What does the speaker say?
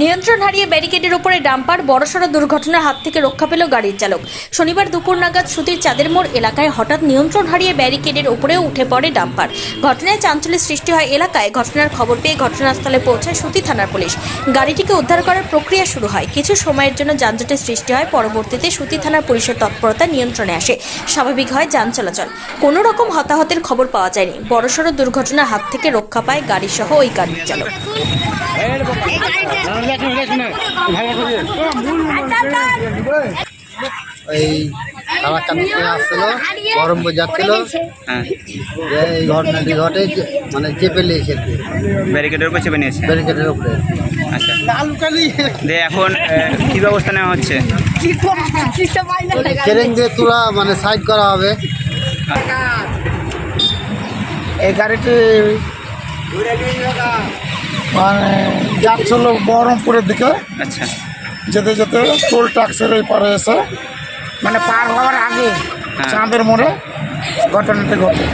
নিয়ন্ত্রণ হারিয়ে ব্যারিকেডের ওপরে ডাম্পার, বড়সড় দুর্ঘটনার হাত থেকে রক্ষা পেল গাড়ির চালক। শনিবার দুপুর নাগাদ সুতির চাঁদের মোড় এলাকায় হঠাৎ নিয়ন্ত্রণ হারিয়ে ব্যারিকেডের ওপরেও উঠে পড়ে ডাম্পার। ঘটনায় চাঞ্চল্যের সৃষ্টি হয় এলাকায়। ঘটনার খবর পেয়ে ঘটনাস্থলে পৌঁছায় সুতি থানার পুলিশ। গাড়িটিকে উদ্ধার করার প্রক্রিয়া শুরু হয়। কিছু সময়ের জন্য যানজটের সৃষ্টি হয়। পরবর্তীতে সুতি থানার পুলিশের তৎপরতা নিয়ন্ত্রণে আসে। স্বাভাবিক হয় যান চলাচল। কোনো রকম হতাহতের খবর পাওয়া যায়নি। বড়সড় দুর্ঘটনার হাত থেকে রক্ষা পায় গাড়ি সহ ওই গাড়ির চালক। ওই কালাকান্দি থেকে আসছিল বহরমপুর যাচ্ছিল এই ঘটনাটি ঘটে মানে চেপে নিয়েছে ব্যারিকেডের উপর চেপে নিয়েছে ব্যারিকেডের উপরে এখন কি ব্যবস্থা নেওয়া হচ্ছে ট্রেন দিয়ে তোলা মানে সাইড করা হবে এই গাড়িটি মানে যাচ্ছিল বহরমপুরের দিকে। আচ্ছা। যেতে যেতে টোল ট্যাক্সের এই পারে এসে মানে পার হওয়ার আগে চাঁদের মোড়ে ঘটনাটি ঘটে।